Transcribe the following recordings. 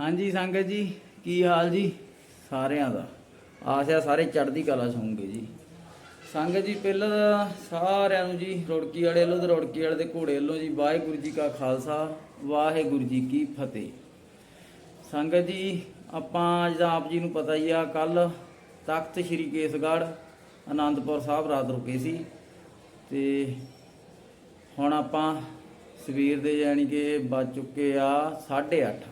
ਹਾਂਜੀ ਸੰਗਤ ਜੀ, ਕੀ ਹਾਲ ਜੀ? ਸਾਰਿਆਂ ਦਾ। ਆਸ਼ਾ ਸਾਰੇ ਚੜ੍ਹਦੀ ਕਲਾ ਸੌਂਗੇ ਜੀ। ਸੰਗਤ ਜੀ, ਪਹਿਲਾਂ ਤਾਂ ਸਾਰਿਆਂ ਨੂੰ ਜੀ, ਰੋੜਕੀ ਵਾਲੇ ਵੱਲੋਂ ਤੇ ਰੁੜਕੀ ਵਾਲੇ ਦੇ ਘੋੜੇ ਵੱਲੋਂ ਜੀ, ਵਾਹਿਗੁਰੂ ਜੀ ਕਾ ਖਾਲਸਾ, ਵਾਹਿਗੁਰੂ ਜੀ ਕੀ ਫਤਿਹ। ਸੰਗਤ ਜੀ, ਆਪਾਂ ਜਿੱਦਾਂ ਆਪ ਜੀ ਨੂੰ ਪਤਾ ਹੀ ਆ ਕੱਲ ਤਖਤ ਸ੍ਰੀ ਕੇਸਗੜ੍ਹ ਆਨੰਦਪੁਰ ਸਾਹਿਬ ਰਾਤ ਰੁਕੇ ਸੀ। ਤੇ ਹੁਣ ਆਪਾਂ ਸਵੇਰ ਦੇ ਯਾਨੀ ਕਿ ਵੱਜ ਚੁੱਕੇ ਆ 8:30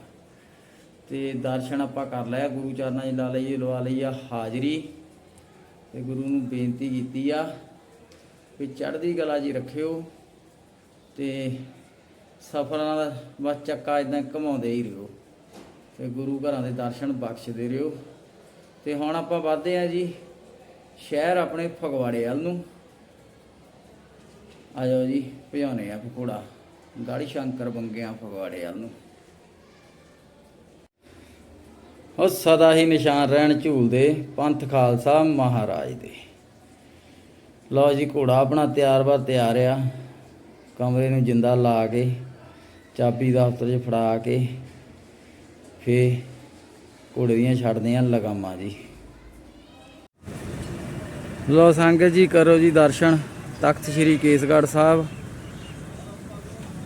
ਤੇ ਦਰਸ਼ਨ ਆਪਾਂ ਕਰ ਲਿਆ ਗੁਰੂ ਚਰਨਾਂ 'ਚ ਲਾ ਲਈਏ ਲਵਾ ਲਈ ਆ ਹਾਜ਼ਰੀ ਤੇ ਗੁਰੂ ਨੂੰ ਬੇਨਤੀ ਕੀਤੀ ਆ ਵੀ ਚੜ੍ਹਦੀ ਕਲਾ ਜੀ ਰੱਖਿਓ ਤੇ ਸਫਰਾਂ ਦਾ ਬਸ ਚੱਕਾ ਇਦਾਂ ਘਮਾਉਂਦੇ ਹੀ ਰਹੋ ਤੇ ਗੁਰੂ ਘਰਾਂ ਦੇ ਦਰਸ਼ਨ ਬਖਸ਼ਦੇ ਰਹੋ। ਤੇ ਹੁਣ ਆਪਾਂ ਵੱਧਦੇ ਆ ਜੀ ਸ਼ਹਿਰ ਆਪਣੇ ਫਗਵਾੜੇ ਵੱਲ ਨੂੰ। ਆ ਜਾਓ ਜੀ ਭਜਾਉਨੇ ਆ ਪਕੌੜਾ ਗਾੜੀ ਸ਼ੰਕਰ ਬੰਗਿਆਂ ਫਗਵਾੜੇ ਵੱਲ ਨੂੰ। ਉਹ ਸਦਾ ਹੀ ਨਿਸ਼ਾਨ ਰਹਿਣ ਝੂਲਦੇ ਪੰਥ ਖਾਲਸਾ ਮਹਾਰਾਜ ਦੇ। ਲਓ ਜੀ, ਘੋੜਾ ਆਪਣਾ ਤਿਆਰ ਬਾ ਤਿਆਰ ਆ। ਕਮਰੇ ਨੂੰ ਜਿੰਦਾ ਲਾ ਕੇ, ਚਾਬੀ ਦਫ਼ਤਰ 'ਚ ਫੜਾ ਕੇ ਫੇ ਘੋੜੇ ਦੀਆਂ ਛੱਡਦੇ ਆ ਲਗਾਮਾਂ ਜੀ। ਲੋ ਸੰਗਤ ਜੀ, ਕਰੋ ਜੀ ਦਰਸ਼ਨ। ਤਖਤ ਸ੍ਰੀ ਕੇਸਗੜ੍ਹ ਸਾਹਿਬ,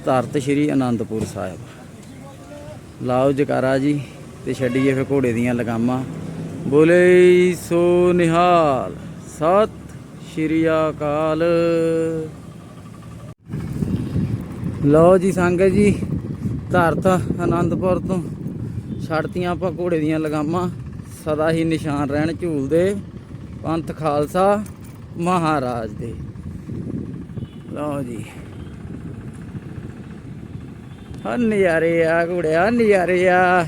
ਧਰਤ ਸ੍ਰੀ ਅਨੰਦਪੁਰ ਸਾਹਿਬ। ਲਾਓ ਜਕਾਰਾ ਜੀ। ਤੇ ਛੱਡੀਏ ਫਿਰ ਘੋੜੇ ਦੀਆਂ ਲਗਾਮਾਂ। ਬੋਲੇ ਸੋ ਨਿਹਾਲ, ਸਤ ਸ੍ਰੀ ਅਕਾਲ। ਲਓ ਜੀ ਸੰਗਤ ਜੀ ਧਰਤ ਆਨੰਦਪੁਰ ਤੋਂ ਛੱਡਤੀਆਂ ਆਪਾਂ ਘੋੜੇ ਦੀਆਂ ਲਗਾਮਾਂ। ਸਦਾ ਹੀ ਨਿਸ਼ਾਨ ਰਹਿਣ ਝੂਲਦੇ ਪੰਥ ਖਾਲਸਾ ਮਹਾਰਾਜ ਦੇ। ਲਓ ਜੀ। ਹਾਂ ਨਜ਼ਾਰੇ ਆ ਘੋੜਿਆ ਨਜ਼ਾਰੇ ਆ।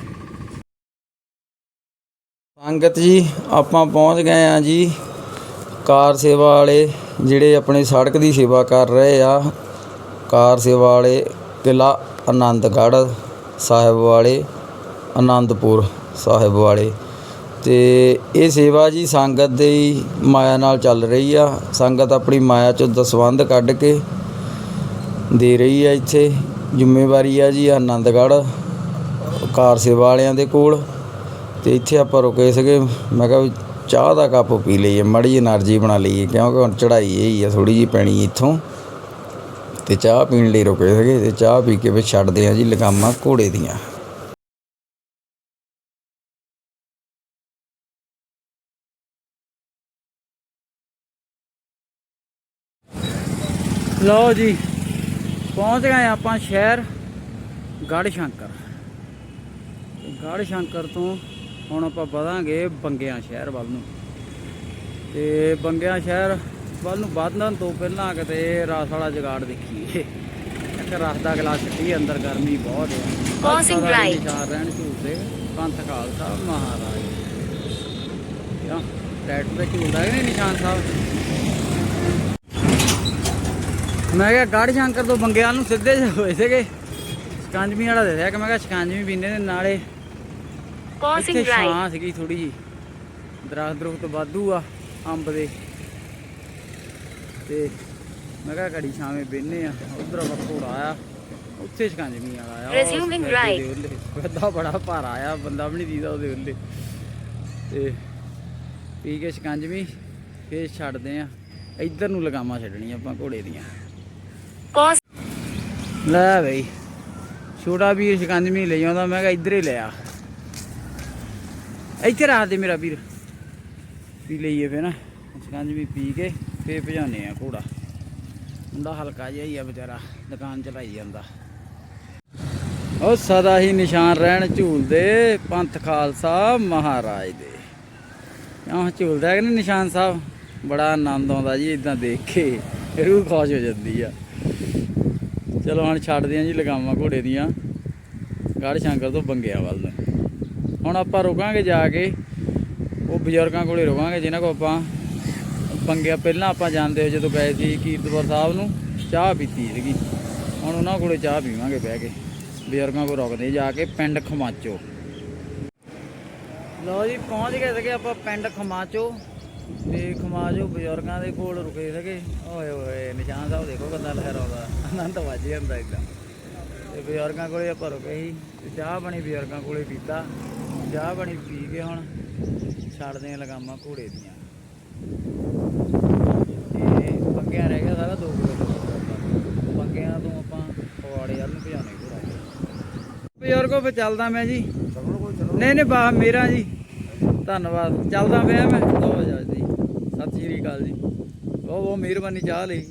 ਸੰਗਤ ਜੀ, ਆਪਾਂ ਪਹੁੰਚ ਗਏ ਆ ਜੀ। ਕਾਰ ਸੇਵਾ ਵਾਲੇ ਜਿਹੜੇ ਆਪਣੇ ਸੜਕ ਦੀ ਸੇਵਾ ਕਰ ਰਹੇ ਆ, ਕਾਰ ਸੇਵਾ ਵਾਲੇ ਕਿਲਾ ਆਨੰਦਗੜ੍ਹ ਸਾਹਿਬ ਵਾਲੇ, ਆਨੰਦਪੁਰ ਸਾਹਿਬ ਵਾਲੇ। ਤੇ ਇਹ ਸੇਵਾ ਜੀ ਸੰਗਤ ਦੀ ਮਾਇਆ ਨਾਲ ਚੱਲ ਰਹੀ ਆ। ਸੰਗਤ ਆਪਣੀ ਮਾਇਆ ਚੋਂ ਦਸਵੰਧ ਕੱਢ ਕੇ ਦੇ ਰਹੀ ਆ ਇੱਥੇ। ਜ਼ਿੰਮੇਵਾਰੀ ਆ ਜੀ ਆਨੰਦਗੜ੍ਹ ਕਾਰ ਸੇਵਾ ਵਾਲਿਆਂ ਦੇ ਕੋਲ। ਤੇ ਇੱਥੇ ਆਪਾਂ ਰੁਕੇ ਸੀਗੇ। ਮੈਂ ਕਿਹਾ ਵੀ ਚਾਹ ਦਾ ਕੱਪ ਪੀ ਲਈਏ, ਮੜੀ એનર્ਜੀ ਬਣਾ ਲਈਏ, ਕਿਉਂਕਿ ਹੁਣ ਚੜਾਈ ਹੀ ਆ ਥੋੜੀ ਜੀ ਪੈਣੀ ਇੱਥੋਂ। ਤੇ ਚਾਹ ਪੀਣ ਲਈ ਰੁਕੇ ਸੀਗੇ ਤੇ ਚਾਹ ਪੀ ਕੇ ਫਿਰ ਛੱਡਦੇ ਆ ਜੀ ਲਗਾਮਾਂ ਘੋੜੇ ਦੀਆਂ। ਲਓ ਜੀ, ਪਹੁੰਚ ਗਏ ਆਪਾਂ ਸ਼ਹਿਰ ਗੜ ਸ਼ੰਕਰ। ਗੜ ਸ਼ੰਕਰ ਤੋਂ ਹੁਣ ਆਪਾਂ ਵਧਾਂਗੇ ਬੰਗਿਆਂ ਸ਼ਹਿਰ ਵੱਲ ਨੂੰ। ਤੇ ਬੰਗਿਆਂ ਸ਼ਹਿਰ ਵੱਲ ਨੂੰ ਵਧਣ ਤੋਂ ਪਹਿਲਾਂ ਕਿਤੇ ਰਸ ਵਾਲਾ ਜਗਾੜ ਦੇਖੀਏ। ਇੱਕ ਰਸ ਦਾ ਗਲਾਸ ਛੱਡੀ ਅੰਦਰ ਗਰਮੀ ਬਹੁਤ ਹੈ। ਹੀ right. ਨਿਸ਼ਾਨ ਰਹਿਣ ਝੂਲਦੇ ਪੰਥ ਖਾਲਸਾ ਮਹਾਰਾਜ। ਕਿਉਂ? ਟਰੈਕਟਰ ਤੇ ਝੂਲਦਾ ਹੈ ਨਿਸ਼ਾਨ ਸਾਹਿਬ? ਮੈਂ ਕਿਹਾ ਗੜ ਸ਼ੰਕਰ ਤੋਂ ਬੰਗਿਆਂ ਨੂੰ ਸਿੱਧੇ ਹੋਏ ਸੀਗੇ। ਸ਼ਿਕੰਜਵੀ ਵਾਲਾ ਦੱਸਿਆ ਕਿ ਮੈਂ ਕਿਹਾ ਸ਼ਿਕੰਜਵੀ ਪੀਂਦੇ ਨੇ ਨਾਲੇ ਇੱਥੇ right. ਛਾਂ ਸੀਗੀ ਥੋੜੀ ਜੀ ਦਰਖਤ ਦਰਖਤ ਵਾਧੂ ਆ ਅੰਬ ਦੇ। ਤੇ ਮੈਂ ਕਿਹਾ ਘੜੀ ਛਾਵੇਂ ਬੈਨੇ ਆ ਉਧਰ ਆਪਾਂ ਘੋੜਾ ਆ ਉੱਥੇ ਸ਼ਿਕੰਜਵੀ ਵਾਲਾ ਆ Resuming right. ਵੱਡਾ ਬੜਾ ਭਾਰਾ ਆ ਬੰਦਾ ਵੀ ਨਹੀਂ ਦੀਦਾ ਉਹਦੇ ਉੱਲੇ ਤੇ ਪੀ ਕੇ ਸ਼ਿਕੰਜਵੀ ਫੇਰ ਛੱਡਦੇ ਆ। ਇੱਧਰ ਨੂੰ ਲਗਾਮਾਂ ਛੱਡਣੀਆਂ ਆਪਾਂ ਘੋੜੇ ਦੀਆਂ. ਲੈ ਬਈ ਛੋਟਾ ਵੀਰ ਸ਼ਿਕੰਜਵੀ ਲਈ ਆਉਂਦਾ ਮੈਂ ਕਿਹਾ ਇੱਧਰ ਹੀ ਲਿਆ ਇੱਥੇ ਰੱਖ ਦੇ ਮੇਰਾ ਵੀਰ। ਪੀ ਲਈਏ ਫੇ ਨਾ। ਸ਼ਿਕੰਜਵੀ ਪੀ ਕੇ ਫੇ ਭਜਾਨੇ ਆ ਘੋੜਾ। ਮੁੰਡਾ ਹਲਕਾ ਜਿਹਾ ਹੀ ਆ ਵਿਚਾਰਾ, ਦੁਕਾਨ ਚਲਾਈ ਜਾਂਦਾ। ਉਹ ਸਦਾ ਹੀ ਨਿਸ਼ਾਨ ਰਹਿਣ ਝੂਲਦੇ ਪੰਥ ਖਾਲਸਾ ਮਹਾਰਾਜ ਦੇ। ਆਹ ਝੂਲਦਾ ਕਿ ਨਿਸ਼ਾਨ ਸਾਹਿਬ? ਬੜਾ ਆਨੰਦ ਆਉਂਦਾ ਜੀ ਇਦਾਂ ਦੇਖ ਕੇ। ਰੂਹ ਖੁਸ਼ ਹੋ ਜਾਂਦੀ ਆ। ਚਲੋ ਹੁਣ ਛੱਡਦੇ ਆ ਜੀ ਲਗਾਵਾਂ ਘੋੜੇ ਦੀਆਂ। ਗੜ ਸ਼ੰਕਰ ਤੋਂ ਬੰਗਿਆ ਵੱਲ ਨੂੰ। ਹੁਣ ਆਪਾਂ ਰੁਕਾਂਗੇ ਜਾ ਕੇ, ਉਹ ਬਜ਼ੁਰਗਾਂ ਕੋਲੇ ਰੁਕਾਂਗੇ, ਜਿਨ੍ਹਾਂ ਕੋ ਆਪਾਂ ਪੰਗਿਆ ਪਹਿਲਾਂ ਆਪਾਂ ਜਾਂਦੇ ਹੋ ਜਦੋਂ ਗਏ ਸੀ ਕੀਰਤਪੁਰ ਸਾਹਿਬ ਨੂੰ, ਚਾਹ ਪੀਤੀ ਸੀਗੀ। ਹੁਣ ਉਹਨਾਂ ਕੋਲੇ ਚਾਹ ਪੀਵਾਂਗੇ ਬਹਿ ਕੇ। ਬਜ਼ੁਰਗਾਂ ਕੋਲ ਰੁਕਦੇ ਜਾ ਕੇ ਪਿੰਡ ਖਮਾਚੋ। ਲਓ ਜੀ, ਪਹੁੰਚ ਗਏ ਸੀਗੇ ਆਪਾਂ ਪਿੰਡ ਖਮਾਚੋ। ਤੇ ਖਮਾਚੋ ਬਜ਼ੁਰਗਾਂ ਦੇ ਕੋਲ ਰੁਕੇ ਸੀਗੇ। ਓਏ ਹੋਏ, ਨਿਸ਼ਾਨ ਸਾਹਿਬ ਦੇਖੋ ਕਿੰਨਾ ਲਹਿਰਾਉਂਦਾ। ਆਨੰਦ ਵੱਜ ਜਾਂਦਾ ਇਦਾਂ। ਤੇ ਬਜ਼ੁਰਗਾਂ ਕੋਲੇ ਆਪਾਂ ਰੁਕੇ ਸੀ। ਤੇ ਚਾਹ ਬਣੀ ਬਜ਼ੁਰਗਾਂ ਕੋਲੇ ਪੀਤਾ। ਚਾਹ ਬਣੀ ਪੀ ਕੇ ਹੁਣ ਛੱਡਦੇ ਆ ਲਗਾਮਾਂ ਘੋੜੇ ਦੀਆਂ। ਇਹ ਪੰਗਿਆ ਰਹਿ ਗਿਆ ਸਾਰਾ 2 ਕਿਲੋ ਪੰਗਿਆਂ ਤੋਂ ਆਪਾਂ ਪਵਾੜੇ ਵੱਲ ਨੂੰ ਭਜਾਉਣੇ ਘੋੜਾ ਬਜ਼ੁਰਗੋ ਫੇ ਚੱਲਦਾ ਮੈਂ ਜੀ। ਨਹੀਂ ਨਹੀਂ ਬਾ ਮੇਰਾ ਜੀ। ਧੰਨਵਾਦ। ਚੱਲਦਾ ਪਿਆ ਮੈਂ। ਦੋ ਵਜੇ ਜੀ ਸਤਿ ਸ਼੍ਰੀ ਅਕਾਲ ਜੀ। ਬਹੁਤ ਬਹੁਤ ਮਿਹਰਬਾਨੀ ਚਾਹ ਲਈ।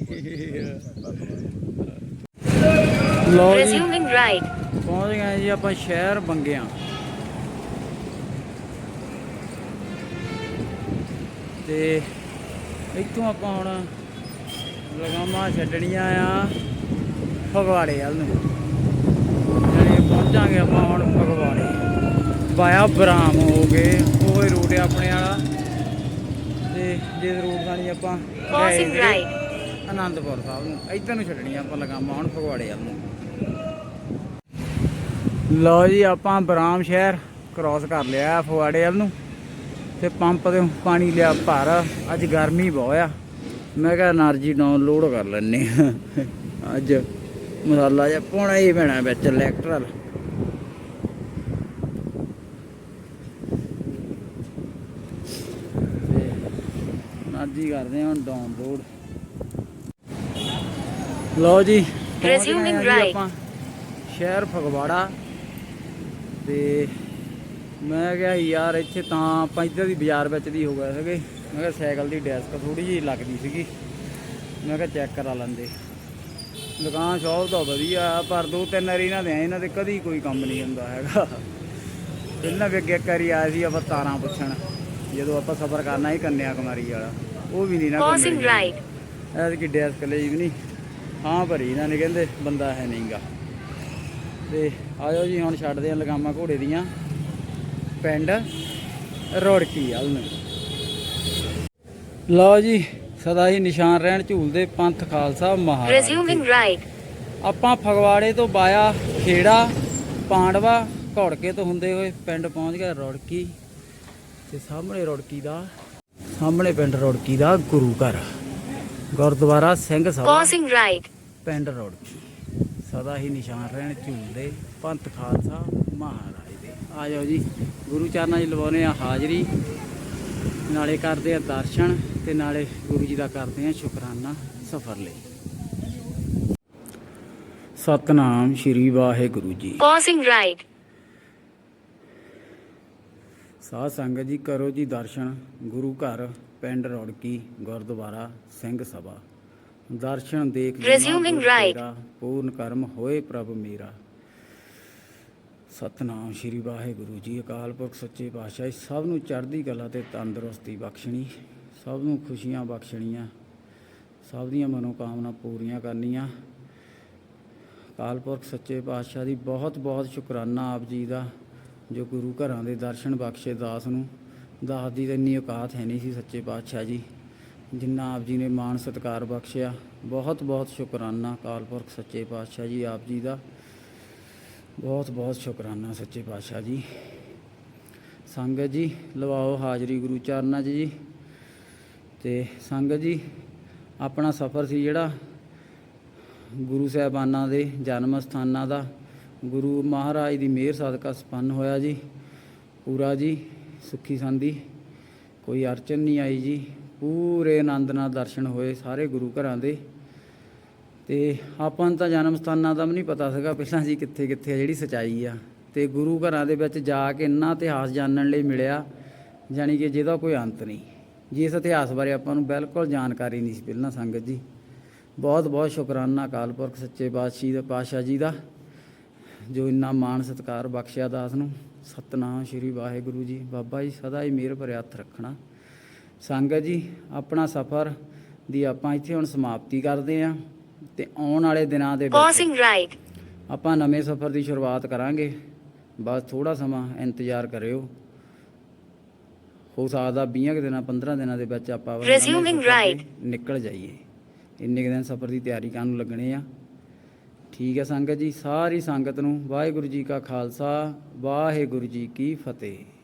ਲਓ ਜੀ. ਪਹੁੰਚ ਗਏ ਜੀ ਆਪਾਂ ਸ਼ਹਿਰ ਬੰਗਿਆਂ। ਤੇ ਇੱਥੋਂ ਆਪਾਂ ਹੁਣ ਲਗਾਮਾਂ ਛੱਡਣੀਆਂ ਆ ਫਗਵਾੜੇ ਵੱਲ ਨੂੰ। ਜਿਹੜੇ ਪਹੁੰਚਾਂਗੇ ਆਪਾਂ ਹੁਣ ਫਗਵਾੜੇ। ਵਾਇਆ ਬਰਾਮ ਹੋ ਗਏ ਉਹ ਹੀ ਰੂਟ ਹੈ ਆਪਣੇ ਵਾਲਾ। ਤੇ ਜੇ ਰੂਟ ਆਪਾਂ Crossing ਸੀਗੇ right. ਆਨੰਦਪੁਰ ਸਾਹਿਬ ਨੂੰ। ਇੱਧਰ ਨੂੰ ਛੱਡਣੀਆਂ ਆਪਾਂ ਲਗਾਮਾਂ ਹੁਣ ਫਗਵਾੜੇ ਵੱਲ ਨੂੰ। ਲਓ ਜੀ ਆਪਾਂ ਬਰਾਮ ਸ਼ਹਿਰ ਕ੍ਰਾਸ ਕਰ ਲਿਆ ਫਗਵਾੜੇ ਵੱਲ ਨੂੰ। ਤੇ ਪੰਪ ਦੇ ਪਾਣੀ ਲਿਆ ਭਰ ਅੱਜ ਗਰਮੀ ਬਹੁਤ ਆ। ਮੈਂ ਕਿਹਾ એનર્ਜੀ ਡਾਊਨਲੋਡ ਕਰ ਲੈਣੇ ਅੱਜ ਮਸਾਲਾ ਜਿਹਾ ਪਾਉਣਾ ਹੀ ਪੈਣਾ ਵਿੱਚ ਇਲੈਕਟਰਲ એનર્ਜੀ ਕਰਦੇ ਹਾਂ ਡਾਊਨਲੋਡ ਲਓ ਜੀ ਰਿਜ਼ਿਊਮਿੰਗ ਰਾਈਟ ਸ਼ਹਿਰ ਫਗਵਾੜਾ ਤੇ ਮੈਂ ਕਿਹਾ ਯਾਰ ਇੱਥੇ ਤਾਂ ਆਪਾਂ ਇੱਧਰ ਦੀ ਬਾਜ਼ਾਰ ਵਿੱਚ ਦੀ ਹੋ ਗਏ ਸੀਗੇ। ਮੈਂ ਕਿਹਾ ਸਾਈਕਲ ਦੀ ਡੈਸਕ ਥੋੜੀ ਜਿਹੀ ਲੱਗਦੀ ਸੀਗੀ। ਮੈਂ ਕਿਹਾ ਚੈੱਕ ਕਰਾ ਲੈਂਦੇ। ਦੁਕਾਨ ਸ਼ੌਪ ਤਾਂ ਵਧੀਆ ਪਰ ਦੋ ਤਿੰਨ ਵਾਰੀ ਇਹਨਾਂ ਦੇ ਆਏ ਇਹਨਾਂ ਦੇ ਕਦੀ ਕੋਈ ਕੰਮ ਨਹੀਂ ਹੁੰਦਾ ਹੈਗਾ। ਪਹਿਲਾਂ ਵੀ ਅੱਗੇ ਵਾਰੀ ਆਇਆ ਸੀ ਆਪਾਂ ਤਾਰਾਂ ਪੁੱਛਣ। ਜਦੋਂ ਆਪਾਂ ਸਫ਼ਰ ਕਰਨਾ ਸੀ ਕੰਨਿਆ ਕੁਮਾਰੀ ਵਾਲਾ। ਉਹ ਵੀ ਨਹੀਂ ਨਾ ਮਿਲ ਗਿਆ। right. ਐਤਕੀ ਡੈਸਕ ਲਈ ਵੀ ਨਹੀਂ। ਹਾਂ ਭਰੀ ਇਹਨਾਂ ਨੇ ਕਹਿੰਦੇ ਬੰਦਾ ਹੈ ਨਹੀਂਗਾ ਤੇ ਆਜੋ ਜੀ ਹੁਣ ਛੱਡਦੇ ਆ ਲਗਾਮਾਂ ਘੋੜੇ ਦੀਆਂ। ਪਿੰਡ ਰੋੜਕੀ ਵੱਲ ਨੂੰ। ਲਓ ਜੀ ਸਦਾ ਹੀ ਨਿਸ਼ਾਨ ਰਹਿਣ ਝੂਲਦੇ ਪੰਥ ਖਾਲਸਾ ਮਹਾਰਾਜ Resuming right. ਆਪਾਂ ਫਗਵਾੜੇ ਤੋਂ ਬਾਇਆ ਖੇੜਾ ਪਾਂਡਵਾ ਘੋੜਕੇ ਤੋਂ ਹੁੰਦੇ ਹੋਏ ਪਿੰਡ ਪਹੁੰਚ ਗਏ ਰੋੜਕੀ। ਤੇ ਸਾਹਮਣੇ ਰੋੜਕੀ ਦਾ ਸਾਹਮਣੇ ਪਿੰਡ ਰੋੜਕੀ ਦਾ ਗੁਰੂ ਘਰ। ਗੁਰਦੁਆਰਾ ਸਿੰਘ ਸਭਾ Crossing right. ਪਿੰਡ ਰੋੜਕੀ। ਸਦਾ ਹੀ ਨਿਸ਼ਾਨ ਰਹਿਣ ਝੂਲਦੇ ਪੰਥ ਖਾਲਸਾ ਮਹਾਰਾਜ। ਦੇ ਆ ਜਾਓ ਜੀ। ਗੁਰੂ ਚਰਨਾਂ 'ਚ ਲਵਾਉਨੇ ਆ ਹਾਜ਼ਰੀ। ਨਾਲੇ ਕਰਦੇ ਆ ਦਰਸ਼ਨ ਤੇ ਨਾਲੇ ਗੁਰੂ ਜੀ ਦਾ ਕਰਦੇ ਆ ਸ਼ੁਕਰਾਨਾ ਸਫਰ ਲਈ। ਸਤਨਾਮ ਸ਼੍ਰੀ ਵਾਹਿਗੁਰੂ ਜੀ। Crossing right. ਸਾਧ ਸੰਗਤ ਜੀ ਕਰੋ ਜੀ ਦਰਸ਼ਨ। ਗੁਰੂ ਘਰ ਪਿੰਡ ਰੌੜਕੀ ਗੁਰਦੁਆਰਾ ਸਿੰਘ ਸਭਾ। ਦਰਸ਼ਨ ਦੇਖ. ਤੇਰਾ, ਪੂਰਨ ਕਰਮ ਹੋਏ ਪ੍ਰਭ ਮੇਰਾ। ਸਤਨਾਮ ਸ਼੍ਰੀ ਵਾਹਿਗੁਰੂ ਜੀ ਅਕਾਲ ਪੁਰਖ ਸੱਚੇ ਪਾਤਸ਼ਾਹ ਜੀ, ਸਭ ਨੂੰ ਚੜ੍ਹਦੀ ਕਲਾ ਤੇ ਤੰਦਰੁਸਤੀ ਬਖਸ਼ਣੀ, ਸਭ ਨੂੰ ਖੁਸ਼ੀਆਂ ਬਖਸ਼ਣੀਆਂ, ਸਭ ਦੀਆਂ ਮਨੋਕਾਮਨਾ ਪੂਰੀਆਂ ਕਰਨੀਆਂ। ਅਕਾਲ ਪੁਰਖ ਸੱਚੇ ਪਾਤਸ਼ਾਹ ਦੀ ਬਹੁਤ ਬਹੁਤ ਸ਼ੁਕਰਾਨਾ ਆਪ ਜੀ ਦਾ, ਜੋ ਗੁਰੂ ਘਰਾਂ ਦੇ ਦਰਸ਼ਨ ਬਖਸ਼ੇ ਦਾਸ ਨੂੰ। ਦਾਸ ਦੀ ਤਾਂ ਇੰਨੀ ਔਕਾਤ ਹੈ ਨਹੀਂ ਸੀ ਸੱਚੇ ਪਾਤਸ਼ਾਹ ਜੀ, ਜਿੰਨਾ ਆਪ ਜੀ ਨੇ ਮਾਣ ਸਤਿਕਾਰ ਬਖਸ਼ਿਆ। ਬਹੁਤ ਬਹੁਤ ਸ਼ੁਕਰਾਨਾ ਅਕਾਲ ਪੁਰਖ ਸੱਚੇ ਪਾਤਸ਼ਾਹ ਜੀ ਆਪ ਜੀ ਦਾ। ਬਹੁਤ ਬਹੁਤ ਸ਼ੁਕਰਾਨਾ ਸੱਚੇ ਪਾਤਸ਼ਾਹ ਜੀ। ਸੰਗਤ ਜੀ, ਲਵਾਓ ਹਾਜ਼ਰੀ ਗੁਰੂ ਚਰਨਾਂ 'ਚ ਜੀ। ਤੇ ਸੰਗਤ ਜੀ, ਆਪਣਾ ਸਫ਼ਰ ਸੀ ਜਿਹੜਾ ਗੁਰੂ ਸਾਹਿਬਾਨਾਂ ਦੇ ਜਨਮ ਸਥਾਨਾਂ ਦਾ। ਗੁਰੂ ਮਹਾਰਾਜ ਦੀ ਮਿਹਰ ਸਦਕਾ ਸੰਪੰਨ ਹੋਇਆ ਜੀ। ਪੂਰਾ ਜੀ, ਸੁੱਖੀ ਸੰਦੀ ਕੋਈ ਅਰਚਨ ਨਹੀਂ ਆਈ ਜੀ। ਪੂਰੇ ਆਨੰਦ ਨਾਲ ਦਰਸ਼ਨ ਹੋਏ ਸਾਰੇ ਗੁਰੂ ਘਰਾਂ ਦੇ। ਤੇ ਆਪਾਂ ਨੂੰ ਤਾਂ ਜਨਮ ਸਥਾਨਾਂ ਦਾ ਵੀ ਨਹੀਂ ਪਤਾ ਸੀਗਾ ਪਹਿਲਾਂ ਜੀ ਕਿੱਥੇ ਕਿੱਥੇ ਆ, ਜਿਹੜੀ ਸਚਾਈ ਆ। ਤੇ ਗੁਰੂ ਘਰਾਂ ਦੇ ਵਿੱਚ ਜਾ ਕੇ ਇੰਨਾ ਇਤਿਹਾਸ ਜਾਣਨ ਲਈ ਮਿਲਿਆ, ਜਾਣੀ ਕਿ ਜਿਹਦਾ ਕੋਈ ਅੰਤ ਨਹੀਂ। ਜਿਸ ਇਤਿਹਾਸ ਬਾਰੇ ਆਪਾਂ ਨੂੰ ਬਿਲਕੁਲ ਜਾਣਕਾਰੀ ਨਹੀਂ ਸੀ ਪਹਿਲਾਂ ਸੰਗਤ ਜੀ। ਬਹੁਤ ਬਹੁਤ ਸ਼ੁਕਰਾਨਾ ਅਕਾਲ ਪੁਰਖ ਸੱਚੇ ਪਾਤਸ਼ਾਹ ਦਾ, ਪਾਤਸ਼ਾਹ ਜੀ ਦਾ, ਜੋ ਇੰਨਾ ਮਾਣ ਸਤਿਕਾਰ ਬਖਸ਼ਿਆ ਦਾਸ ਨੂੰ। ਸਤਨਾਮ ਸ਼੍ਰੀ ਵਾਹਿਗੁਰੂ ਜੀ। ਬਾਬਾ ਜੀ, ਸਦਾ ਹੀ ਮਿਹਰ ਭਰਿਆ ਹੱਥ ਰੱਖਣਾ। ਸੰਗਤ ਜੀ, ਆਪਣਾ ਸਫ਼ਰ ਦੀ ਆਪਾਂ ਇੱਥੇ ਹੁਣ ਸਮਾਪਤੀ ਕਰਦੇ ਆਂ ਤੇ ਆਉਣ ਵਾਲੇ ਦਿਨਾਂ ਦੇ ਵਿੱਚ right. ਆਪਾਂ ਨਵੇਂ ਸਫ਼ਰ ਦੀ ਸ਼ੁਰੂਆਤ ਕਰਾਂਗੇ। ਬਸ ਥੋੜਾ ਸਮਾਂ ਇੰਤਜ਼ਾਰ ਕਰਿਓ। ਹੋ ਸਕਦਾ 20 ਕੁ ਦਿਨਾਂ 15 ਦਿਨਾਂ ਦੇ ਵਿੱਚ ਆਪਾਂ ਤੇ right. ਨਿਕਲ ਜਾਈਏ। ਇੰਨੇ ਦਿਨ ਸਫ਼ਰ ਦੀ ਤਿਆਰੀ ਕਰਨ ਨੂੰ ਲੱਗਣੇ ਆ। ਠੀਕ ਹੈ ਸੰਗਤ ਜੀ ਸਾਰੀ ਸੰਗਤ ਨੂੰ ਵਾਹਿਗੁਰੂ ਜੀ ਕਾ ਖਾਲਸਾ ਵਾਹਿਗੁਰੂ ਜੀ ਕੀ ਫਤਿਹ।